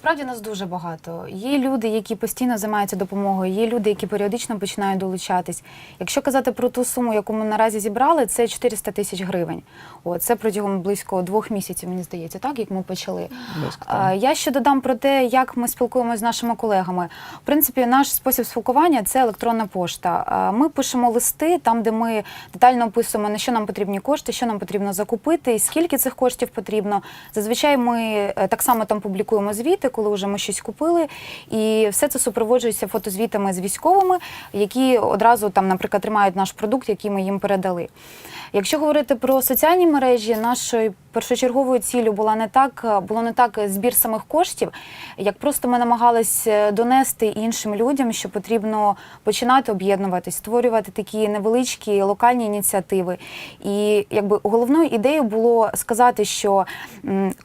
Насправді нас дуже багато. Є люди, які постійно займаються допомогою, є люди, які періодично починають долучатись. Якщо казати про ту суму, яку ми наразі зібрали, це 400 тисяч гривень. О, це протягом близько двох місяців, мені здається, так як ми почали. А. Я ще додам про те, як ми спілкуємося з нашими колегами. В принципі, наш спосіб спілкування це електронна пошта. А, Ми пишемо листи там, де ми детально описуємо, на що нам потрібні кошти, що нам потрібно закупити, і скільки цих коштів потрібно. Зазвичай ми е, так само там публікуємо звіти, коли вже ми щось купили, і все це супроводжується фотозвітами з військовими, які одразу там, наприклад, тримають наш продукт, який ми їм передали. Якщо говорити про соціальні мережі, нашою першочерговою ціллю була не так, було не так збір самих коштів, як просто ми намагались е, донести іншим людям, що потрібно починати об'єднуватись, створювати такі невеличкі локальні ініціативи. І якби головною ідеєю було сказати, що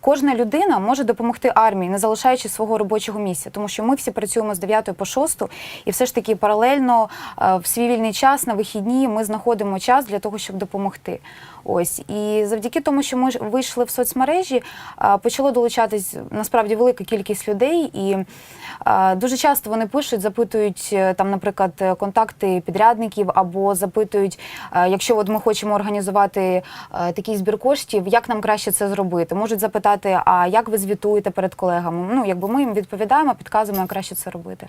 кожна людина може допомогти армії, не залишаючи свого робочого місця, тому що ми всі працюємо з 9 по 6, і все ж таки паралельно е, в свій вільний час на вихідні ми знаходимо час для того, щоб допомогти. Ось і завдяки тому, що ми вийшли в соцмережі, почало долучатись насправді велика кількість людей, і дуже часто вони пишуть, запитують е, там, наприклад, контакти підрядників або запитують, якщо от ми хочемо організувати е, такий збір коштів, як нам краще це зробити. Можуть запитати, а як ви звітуєте перед колегами? Ну якби ми їм відповідаємо, підказуємо, як краще це робити.